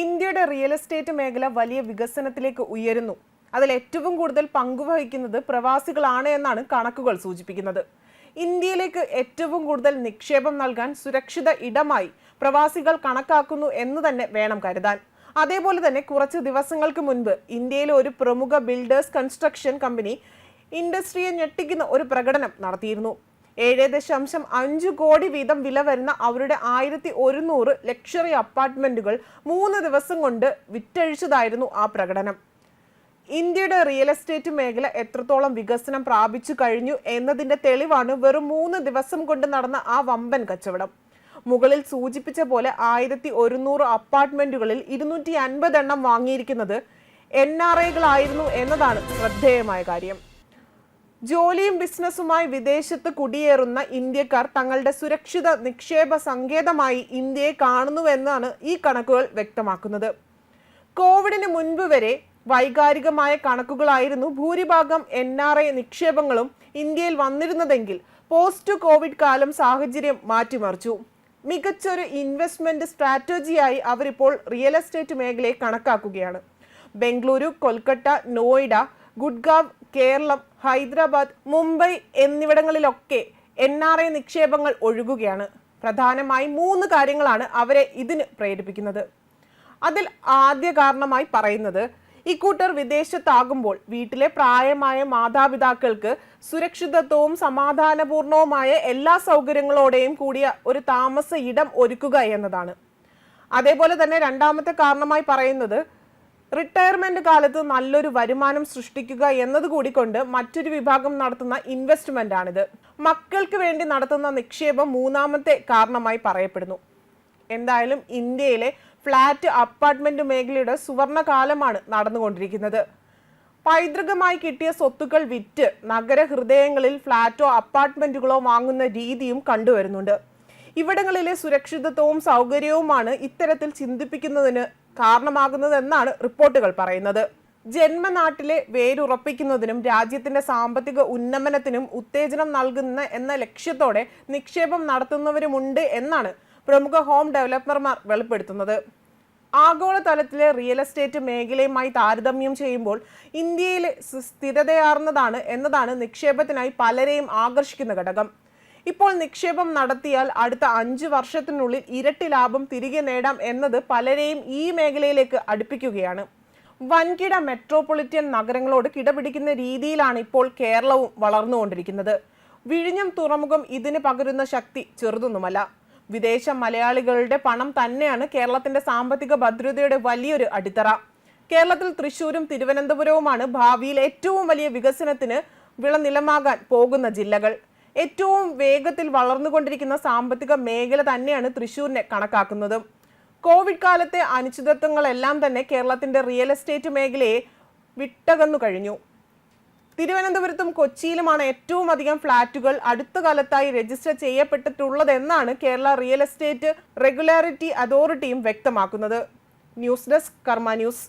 ഇന്ത്യയുടെ real estate മേഖല വലിയ വികസനത്തിലേക്ക് ഉയരുന്നു. അതിൽ ഏറ്റവും കൂടുതൽ പങ്കുവഹിക്കുന്നത് പ്രവാസികളാണ് എന്നാണ് കണക്കുകൾ സൂചിപ്പിക്കുന്നത്. ഇന്ത്യയിലേക്ക് ഏറ്റവും കൂടുതൽ നിക്ഷേപം നൽകാൻ സുരക്ഷിത ഇടമായി പ്രവാസികൾ കണക്കാക്കുന്നു എന്ന് തന്നെ വേണം കരുതാൻ. അതേപോലെ തന്നെ കുറച്ച് ദിവസങ്ങൾക്ക് മുൻപ് ഇന്ത്യയിലെ ഒരു പ്രമുഖ ബിൽഡേഴ്സ് കൺസ്ട്രക്ഷൻ കമ്പനി ഇൻഡസ്ട്രിയെ ഞെട്ടിക്കുന്ന ഒരു പ്രകടനം നടത്തിയിരുന്നു. ഏഴ് ദശാംശം അഞ്ച് കോടി വീതം വില വരുന്ന അവരുടെ ആയിരത്തി ഒരുന്നൂറ് ലക്ഷറി അപ്പാർട്ട്മെന്റുകൾ മൂന്ന് ദിവസം കൊണ്ട് വിറ്റഴിച്ചതായിരുന്നു ആ പ്രകടനം. ഇന്ത്യയുടെ റിയൽ എസ്റ്റേറ്റ് മേഖല എത്രത്തോളം വികസനം പ്രാപിച്ചു കഴിഞ്ഞു എന്നതിന്റെ തെളിവാണ് വെറും മൂന്ന് ദിവസം കൊണ്ട് നടന്ന ആ വമ്പൻ കച്ചവടം. മുകളിൽ സൂചിപ്പിച്ച പോലെ ആയിരത്തി ഒരുന്നൂറ് അപ്പാർട്ട്മെന്റുകളിൽ ഇരുന്നൂറ്റി അൻപത് എണ്ണം വാങ്ങിയിരിക്കുന്നത് എൻ ആർ ഐകളായിരുന്നു എന്നതാണ് ശ്രദ്ധേയമായ കാര്യം. ജോലിയും ബിസിനസ്സുമായി വിദേശത്ത് കുടിയേറുന്ന ഇന്ത്യക്കാർ തങ്ങളുടെ സുരക്ഷിത നിക്ഷേപ സങ്കേതമായി ഇന്ത്യയെ കാണുന്നുവെന്നാണ് ഈ കണക്കുകൾ വ്യക്തമാക്കുന്നത്. കോവിഡിന് മുൻപ് വരെ വൈകാരികമായ കണക്കുകളായിരുന്നു ഭൂരിഭാഗം എൻ ആർ ഐ നിക്ഷേപങ്ങളും ഇന്ത്യയിൽ വന്നിരുന്നതെങ്കിൽ പോസ്റ്റ് കോവിഡ് കാലം സാഹചര്യം മാറ്റിമറിച്ചു. മികച്ചൊരു ഇൻവെസ്റ്റ്മെന്റ് സ്ട്രാറ്റജിയായി അവരിപ്പോൾ റിയൽ എസ്റ്റേറ്റ് മേഖലയെ കണക്കാക്കുകയാണ്. ബംഗളൂരു കൊൽക്കത്ത നോയിഡ ഗുഡ്ഗാവ് കേരളം ഹൈദരാബാദ് മുംബൈ എന്നിവിടങ്ങളിലൊക്കെ എൻ ആർ ഐ നിക്ഷേപങ്ങൾ ഒഴുകുകയാണ്. പ്രധാനമായും മൂന്ന് കാര്യങ്ങളാണ് അവരെ ഇതിന് പ്രേരിപ്പിക്കുന്നത്. അതിൽ ആദ്യ കാരണമായി പറയുന്നത് ഇക്കൂട്ടർ വിദേശത്താകുമ്പോൾ വീട്ടിലെ പ്രായമായ മാതാപിതാക്കൾക്ക് സുരക്ഷിതത്വവും സമാധാനപൂർണവുമായ എല്ലാ സൗകര്യങ്ങളോടെയും കൂടിയ ഒരു താമസ ഇടം ഒരുക്കുക എന്നതാണ്. അതേപോലെ തന്നെ രണ്ടാമത്തെ കാരണമായി പറയുന്നത് റിട്ടയർമെന്റ് കാലത്ത് നല്ലൊരു വരുമാനം സൃഷ്ടിക്കുക എന്നതുകൂടി കൊണ്ട് മറ്റൊരു വിഭാഗം നടത്തുന്ന ഇൻവെസ്റ്റ്മെന്റ് ആണിത്. മക്കൾക്ക് വേണ്ടി നടത്തുന്ന നിക്ഷേപം മൂന്നാമത്തെ കാരണമായി പറയപ്പെടുന്നു. എന്തായാലും ഇന്ത്യയിലെ ഫ്ലാറ്റ് അപ്പാർട്ട്മെന്റ് മേഖലയുടെ സുവർണ കാലമാണ് നടന്നുകൊണ്ടിരിക്കുന്നത്. പൈതൃകമായി കിട്ടിയ സ്വത്തുക്കൾ വിറ്റ് നഗര ഹൃദയങ്ങളിൽ ഫ്ളാറ്റോ അപ്പാർട്ട്മെന്റുകളോ വാങ്ങുന്ന രീതിയും കണ്ടുവരുന്നുണ്ട്. ഇവിടങ്ങളിലെ സുരക്ഷിതത്വവും സൗകര്യവുമാണ് ഇത്തരത്തിൽ ചിന്തിപ്പിക്കുന്നതിന് കാരണമാകുന്നതെന്നാണ് റിപ്പോർട്ടുകൾ പറയുന്നത്. ജന്മനാട്ടിലെ വേരുറപ്പിക്കുന്നതിനും രാജ്യത്തിന്റെ സാമ്പത്തിക ഉന്നമനത്തിനും ഉത്തേജനം നൽകുന്ന എന്ന ലക്ഷ്യത്തോടെ നിക്ഷേപം നടത്തുന്നവരുമുണ്ട് എന്നാണ് പ്രമുഖ ഹോം ഡെവലപ്പർമാർ വെളിപ്പെടുത്തുന്നത്. ആഗോളതലത്തിലെ റിയൽ എസ്റ്റേറ്റ് മേഖലയുമായി താരതമ്യം ചെയ്യുമ്പോൾ ഇന്ത്യയിൽ സ്ഥിരതയാർന്നതാണ് എന്നതാണ് നിക്ഷേപത്തിനായി പലരെയും ആകർഷിക്കുന്ന ഘടകം. ഇപ്പോൾ നിക്ഷേപം നടത്തിയാൽ അടുത്ത അഞ്ച് വർഷത്തിനുള്ളിൽ ഇരട്ടി ലാഭം തിരികെ നേടാം എന്നത് പലരെയും ഈ മേഖലയിലേക്ക് അടുപ്പിക്കുകയാണ്. വൻകിട മെട്രോപൊളിറ്റൻ നഗരങ്ങളോട് കിടപിടിക്കുന്ന രീതിയിലാണ് ഇപ്പോൾ കേരളവും വളർന്നുകൊണ്ടിരിക്കുന്നത്. വിഴിഞ്ഞം തുറമുഖം ഇതിന് പകരുന്ന ശക്തി ചെറുതൊന്നുമല്ല. വിദേശ മലയാളികളുടെ പണം തന്നെയാണ് കേരളത്തിന്റെ സാമ്പത്തിക ഭദ്രതയുടെ വലിയൊരു അടിത്തറ. കേരളത്തിൽ തൃശൂരും തിരുവനന്തപുരവുമാണ് ഭാവിയിൽ ഏറ്റവും വലിയ വികസനത്തിന് വിളനിലമാകാൻ പോകുന്ന ജില്ലകൾ. ഏറ്റവും വേഗത്തിൽ വളർന്നുകൊണ്ടിരിക്കുന്ന സാമ്പത്തിക മേഖല തന്നെയാണ് തൃശൂരിനെ കണക്കാക്കുന്നത്. കോവിഡ് കാലത്തെ അനിശ്ചിതത്വങ്ങളെല്ലാം തന്നെ കേരളത്തിന്റെ റിയൽ എസ്റ്റേറ്റ് മേഖലയെ വിട്ടകന്നു കഴിഞ്ഞു. തിരുവനന്തപുരത്തും കൊച്ചിയിലുമാണ് ഏറ്റവും അധികം ഫ്ളാറ്റുകൾ അടുത്ത കാലത്തായി രജിസ്റ്റർ ചെയ്യപ്പെട്ടിട്ടുള്ളതെന്നാണ് കേരള റിയൽ എസ്റ്റേറ്റ് റെഗുലാരിറ്റി അതോറിറ്റിയും വ്യക്തമാക്കുന്നത്. News desk Karma news.